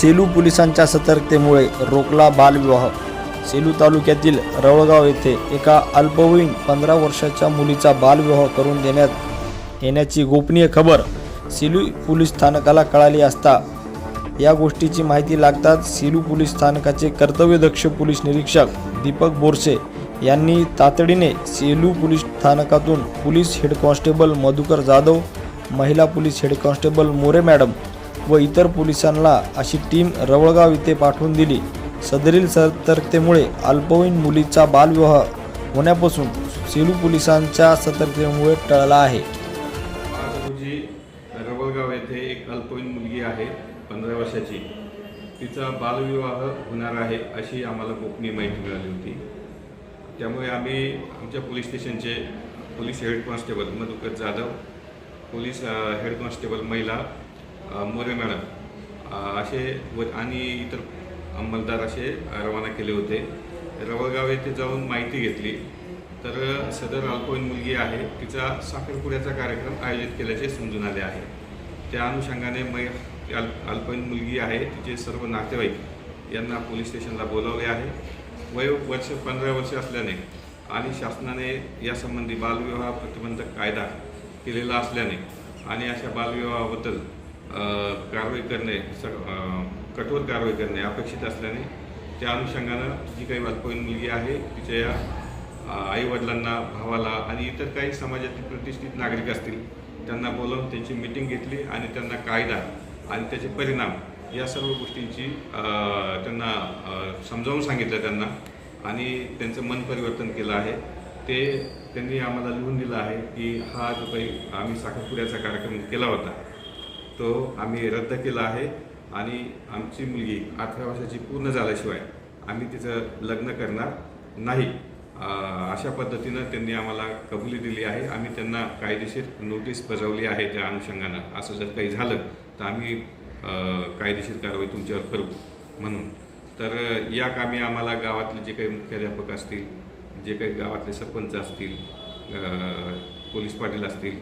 सेलू पोलिसांच्या सतर्कतेमुळे रोखला बालविवाह. सेलू तालुक्यातील रवळगाव येथे एका अल्पवयीन पंधरा वर्षाच्या मुलीचा बालविवाह करून देण्यात येण्याची गोपनीय खबर सेलू पोलीस स्थानकाला कळाली असता या गोष्टीची माहिती लागताच सेलू पोलीस स्थानकाचे कर्तव्यदक्ष पोलीस निरीक्षक दीपक बोरसे यांनी तातडीने सेलू पोलीस स्थानकातून police head constable Madhukar Jadhav महिला police head constable More madam व इतर पोलिसांना अशी टीम रवळगाव इथे पाठवून दिली. सदरील सतर्कतेमुळे अल्पवयीन मुलीचा बालविवाह होण्यापासून सेलू पोलिसांच्या सतर्कतेमुळे टळला आहे. आज रोजी रवळगाव येथे एक अल्पवयीन मुलगी आहे पंधरा वर्षाची. तिचा बालविवाह होणार आहे अशी आम्हाला गोपनीय माहिती मिळाली होती. त्यामुळे आम्ही आमच्या पोलीस स्टेशनचे police head constable Madhukar Jadhav police head constable महिला मोरे मॅडम असे व आणि इतर अंमलदार असे रवाना केले होते. रवळगाव येथे जाऊन माहिती घेतली. तर सदर अल्पवयीन मुलगी आहे. तिचा साखरपुड्याचा कार्यक्रम आयोजित केल्याचे समजून आले आहे. त्या अनुषंगाने मै अल् अल्पवयीन मुलगी आहे. तिचे सर्व नातेवाईक यांना पोलीस स्टेशनला बोलावले आहे. वय वर्ष पंधरा वर्ष असल्याने आणि शासनाने यासंबंधी बालविवाह प्रतिबंधक कायदा केलेला असल्याने आणि अशा बालविवाहाबद्दल कारवाई करणे स कठोर कारवाई करणे अपेक्षित असल्याने त्या अनुषंगानं जी काही अल्पवयीन मुलगी आहे तिच्या या आईवडिलांना भावाला आणि इतर काही समाजातील प्रतिष्ठित नागरिक असतील त्यांना बोलावून त्यांची मिटिंग घेतली आणि त्यांना कायदा आणि त्याचे परिणाम या सर्व गोष्टींची त्यांना समजावून सांगितलं त्यांना आणि त्यांचं मन परिवर्तन केलं आहे. ते त्यांनी आम्हाला लिहून दिलं आहे की हा जो काही आम्ही साखरपुड्याचा कार्यक्रम केला होता तो आम्ही रद्द केला आहे आणि आमची मुलगी अठरा वर्षाची पूर्ण झाल्याशिवाय आम्ही तिचं लग्न करणार नाही. अशा पद्धतीनं त्यांनी आम्हाला कबुली दिली आहे. आम्ही त्यांना कायदेशीर नोटीस बजावली आहे त्या अनुषंगानं. असं जर काही झालं तर आम्ही कायदेशीर कारवाई तुमच्यावर करू म्हणून. तर या कामी आम्हाला गावातले जे काही मुख्याध्यापक असतील जे काही गावातले सरपंच असतील पोलीस पाटील असतील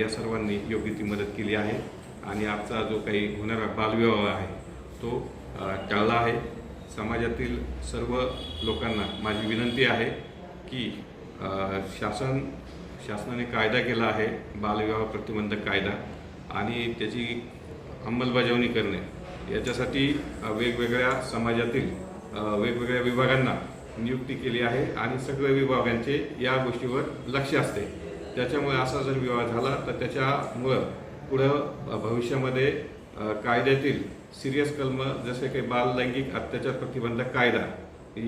या सर्वांनी योग्य ती मदत केली आहे. आणि आजचा जो काही होणारा बालविवाह आहे तो टाळला आहे. समाजातील सर्व लोकांना माझी विनंती आहे की शासन शासनाने कायदा केला आहे बालविवाह प्रतिबंधक कायदा आणि त्याची अंमलबजावणी करणे. याच्यासाठी वेगवेगळ्या समाजातील वेगवेगळ्या विभागांना नियुक्ती केली आहे आणि सगळ्या विभागांचे या गोष्टीवर लक्ष असते. त्याच्यामुळे असा जर विवाह झाला तर त्याच्यामुळं पुढं भविष्यामध्ये कायद्यातील सिरियस कलम जसे काही बाल लैंगिक अत्याचार प्रतिबंधक कायदा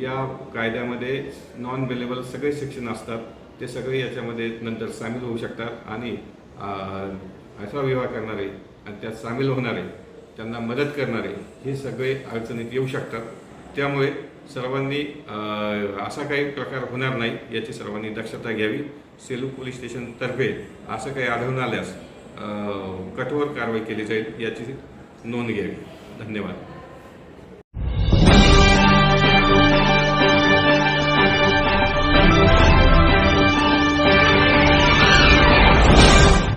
या कायद्यामध्ये नॉन बेलेबल सगळे सेक्शन असतात. ते सगळे याच्यामध्ये नंतर सामील होऊ शकतात आणि असा विवाह करणारे आणि त्यात सामील होणारे त्यांना मदत करणारे हे सगळे अडचणीत येऊ शकतात. त्यामुळे सर्वांनी असा काही प्रकार होणार नाही याची सर्वांनी दक्षता घ्यावी. सेलू पोलीस स्टेशनतर्फे असं काही आढळून आल्यास कठोर कारवाई केली जाईल याची नोंद घ्यावी. धन्यवाद.